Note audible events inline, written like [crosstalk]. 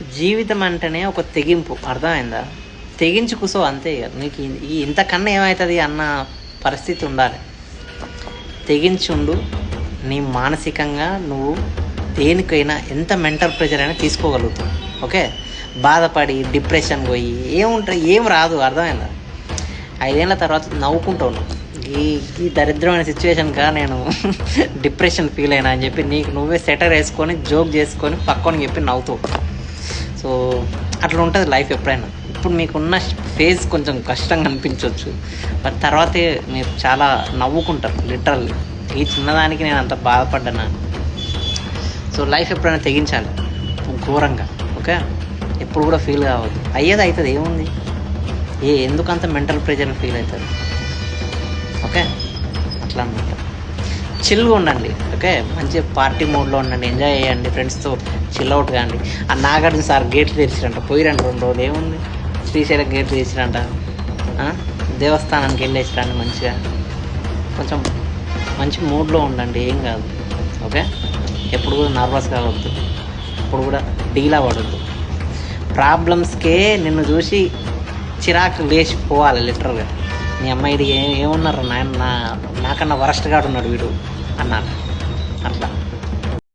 జీవితం అంటేనే ఒక తెగింపు. అర్థమైందా? తెగించి కూసో అంతే ఇక. నీకు ఈ ఇంతకన్నా ఏమవుతుంది అన్న పరిస్థితి ఉండాలి. తెగించి ఉండు నీ మానసికంగా నువ్వు దేనికైనా ఎంత మెంటల్ ప్రెషర్ అయినా తీసుకోగలుగుతావు. ఓకే? బాధపడి డిప్రెషన్ పోయి ఏముంటాయి ఏం రాదు. అర్థమైందా? ఐదేళ్ళ తర్వాత నవ్వుకుంటావు నువ్వు. ఈ ఈ దరిద్రమైన సిచ్యువేషన్గా నేను [laughs] డిప్రెషన్ ఫీల్ అయినా అని చెప్పి నీకు నువ్వే సెటర్ వేసుకొని జోక్ చేసుకొని పక్కన చెప్పి నవ్వుతావు. సో అట్లా ఉంటుంది లైఫ్ ఎప్పుడైనా. ఇప్పుడు మీకున్న ఫేజ్ కొంచెం కష్టంగా అనిపించవచ్చు బట్ తర్వాతే మీరు చాలా నవ్వుకుంటారు లిటరల్లీ ఈ చిన్నదానికి నేను అంత బాధపడ్డాను? సో లైఫ్ ఎప్పుడైనా తెగించాలి ఘోరంగా. ఓకే ఎప్పుడు కూడా ఫీల్ కావద్దు. అయ్యేది అవుతుంది ఏముంది? ఏ ఎందుకంత మెంటల్ ప్రెజర్ ఫీల్ అవుతుంది ఓకే అట్లా అనమాట చిల్గా ఉండండి ఓకే? మంచి పార్టీ మూడ్లో ఉండండి ఎంజాయ్ చేయండి ఫ్రెండ్స్తో చిల్ అవుట్ కాండి. ఆ నాగార్జున సార్ గేట్లు తెరిచిరంట పోయిరంట రెండు రోజులు ఏముంది? శ్రీశైలం గేట్లు తెరిచిరంట దేవస్థానానికి వెళ్ళేసిరండి మంచిగా. కొంచెం మంచి మూడ్లో ఉండండి ఏం కాదు ఓకే? ఎప్పుడు కూడా నర్వస్ కావద్దు ఎప్పుడు కూడా డీలా పడద్దు ప్రాబ్లమ్స్కే నిన్ను చూసి చిరాకు లేచిపోవాలి లిటరల్గా మీ అమ్మాయిది ఏ ఏమున్నారు నాయన? నా నాకన్నా వరస్ట్ ఉన్నాడు వీడు అన్నాను అట్లా.